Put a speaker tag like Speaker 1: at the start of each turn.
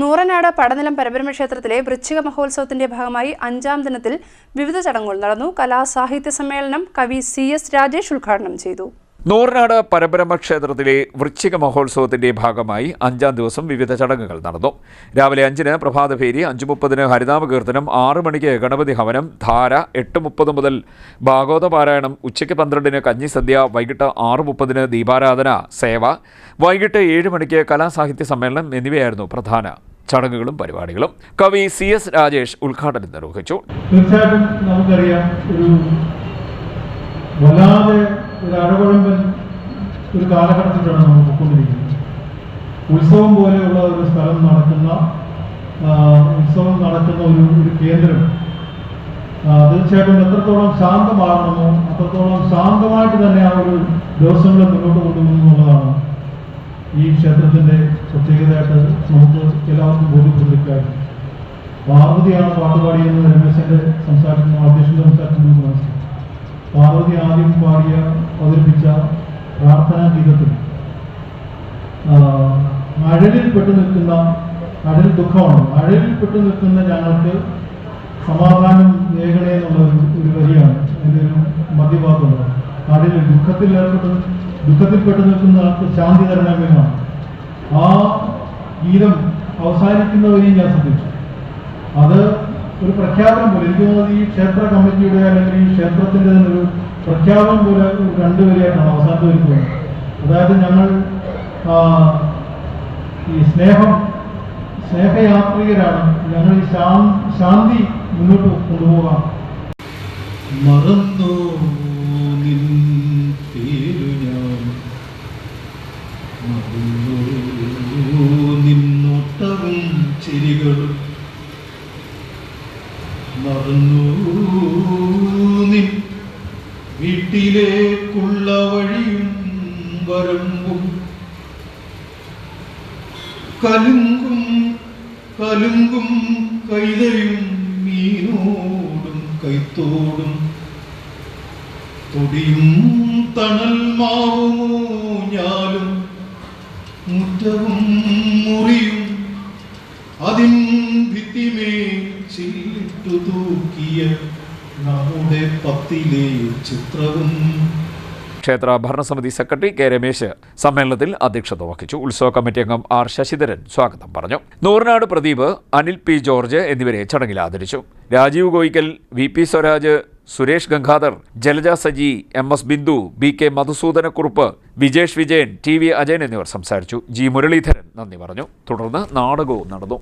Speaker 1: നൂറനാട് പടനിലം പരബ്രഹ്മ ക്ഷേത്രത്തിലെ വൃശ്ചിക മഹോത്സവത്തിന്റെ ഭാഗമായി അഞ്ചാം ദിനത്തിൽ വിവിധ ചടങ്ങുകൾ നടന്നു. കലാസാഹിത്യ സമ്മേളനം കവി സി എസ് രാജേഷ് ഉദ്ഘാടനം ചെയ്തു.
Speaker 2: നൂറനാട് പരബ്രഹ്മ ക്ഷേത്രത്തിലെ വൃശ്ചിക മഹോത്സവത്തിന്റെ ഭാഗമായി അഞ്ചാം ദിവസം വിവിധ ചടങ്ങുകൾ നടന്നു. രാവിലെ അഞ്ചിന് പ്രഭാതഭേരി അഞ്ചു മുപ്പതിന് ഹരിനാമ കീർത്തനം ആറു മണിക്ക് ഗണപതി ഹവനം ധാര എട്ട് മുപ്പത് മുതൽ ഭാഗവത പാരായണം ഉച്ചയ്ക്ക് പന്ത്രണ്ടിന് കഞ്ഞിസദ്യ വൈകിട്ട് ആറു മുപ്പതിന് ദീപാരാധന സേവ വൈകിട്ട് ഏഴ് മണിക്ക് കലാസാഹിത്യ സമ്മേളനം എന്നിവയായിരുന്നു പ്രധാന ചടങ്ങുകളും പരിപാടികളും കവി സി എസ് രാജേഷ് ഉദ്ഘാടനം നിർവഹിച്ചു.
Speaker 3: തീർച്ചയായിട്ടും നമുക്കറിയാം ഒരു വല്ലാതെ ഒരു അഴകുഴമ്പൻ ഒരു കാലഘട്ടത്തിലാണ് നമ്മൾ പോയിക്കൊണ്ടിരിക്കുന്നത്. ഉത്സവം പോലെയുള്ള ഒരു സ്ഥലം നടക്കുന്ന ഉത്സവം നടക്കുന്ന ഒരു ഒരു കേന്ദ്രം തീർച്ചയായിട്ടും എത്രത്തോളം ശാന്തമാകണമോ അത്രത്തോളം ശാന്തമായിട്ട് തന്നെ ആ ഒരു ദിവസങ്ങളെ മുന്നോട്ട് കൊണ്ടുപോകുന്നു എന്നുള്ളതാണ് ഈ ക്ഷേത്രത്തിന്റെ പ്രത്യേകതയായിട്ട് നമുക്ക് എല്ലാവർക്കും ബോധ്യപ്പെട്ടിരിക്കാറുണ്ട് പാർവതിയാണ് പാട്ട് പാടിയെന്ന് രമേശന്റെ സംസാരത്തിൽ അധ്യക്ഷന്റെ സംസാരത്തിൽ മനസ്സിലാക്കി പാർവതി ആദ്യം പാടിയ അവതരിപ്പിച്ച പ്രാർത്ഥനാ ഗീതത്തിൽ അഴലിൽ പെട്ടു നിൽക്കുന്ന അഴൽ ദുഃഖമാണ്. അഴലിൽ പെട്ടു നിൽക്കുന്ന ഞങ്ങൾക്ക് സമാധാനം നേകണേ എന്നുള്ള ഒരു വരിയാണ്. ഒരു മധ്യഭാഗമുണ്ട് അഴലിൽ ദുഃഖത്തിൽ ഏർപ്പെട്ട് ദുഃഖത്തിൽ പെട്ടു നിൽക്കുന്ന ആൾക്ക് ശാന്തി തരണമെന്നാണ് ആ ഗീതം അവസാനിക്കുന്നവരെയും ഞാൻ ശ്രദ്ധിച്ചു അത് ഒരു പ്രഖ്യാപനം പോലെ എനിക്ക് തോന്നുന്നത് ഈ ക്ഷേത്ര കമ്മിറ്റിയുടെ അല്ലെങ്കിൽ ഈ ക്ഷേത്രത്തിന്റെ തന്നെ ഒരു പ്രഖ്യാപനം പോലെ ഒരു രണ്ടുപേരെയായിട്ടാണ് അവസാനത്തെ വരുന്നത്. അതായത് ഞങ്ങൾ ഈ സ്നേഹം സ്നേഹയാത്രികരാണ് ഞങ്ങൾ ഈ ശാന്തി മുന്നോട്ട് കൊണ്ടുപോകാം മറന്നു നിൻ പേരു ഞാൻ മറന്നു നിന്നോട്ടവും ചിരികളും മറന്നു നിൻ വീട്ടിലേക്കുള്ള വഴിയും വരമ്പും കലുങ്കും കലുങ്കും കൈതയും മീനോടും കൈത്തോടും തൊടിയും തണൽ മാവുമോ ഞാലും മുറ്റവും മുറിയും അതിൻ ഭിത്തിമേ ചില്ലിട്ടു തൂക്കിയ നമ്മുടെ പത്തിലെ ചിത്രവും.
Speaker 2: ക്ഷേത്ര ഭരണസമിതി സെക്രട്ടറി കെ രമേശ് സമ്മേളനത്തിൽ അധ്യക്ഷത വഹിച്ചു. ഉത്സവ കമ്മിറ്റി അംഗം ആർ ശശിധരൻ സ്വാഗതം പറഞ്ഞു. നൂറിനാട് പ്രദീപ് അനിൽ പി ജോർജ് എന്നിവരെ ചടങ്ങിൽ ആദരിച്ചു. Rajeev Goikkal V P Swaraj Suresh Gangadhar Jalaja Saji M S Bindu B K Madhusoodanakkurup Vijesh Vijayan T V Ajayan എന്നിവർ സംസാരിച്ചു. ജി മുരളീധരൻ നന്ദി പറഞ്ഞു. തുടർന്ന് നാടകവും നടന്നു.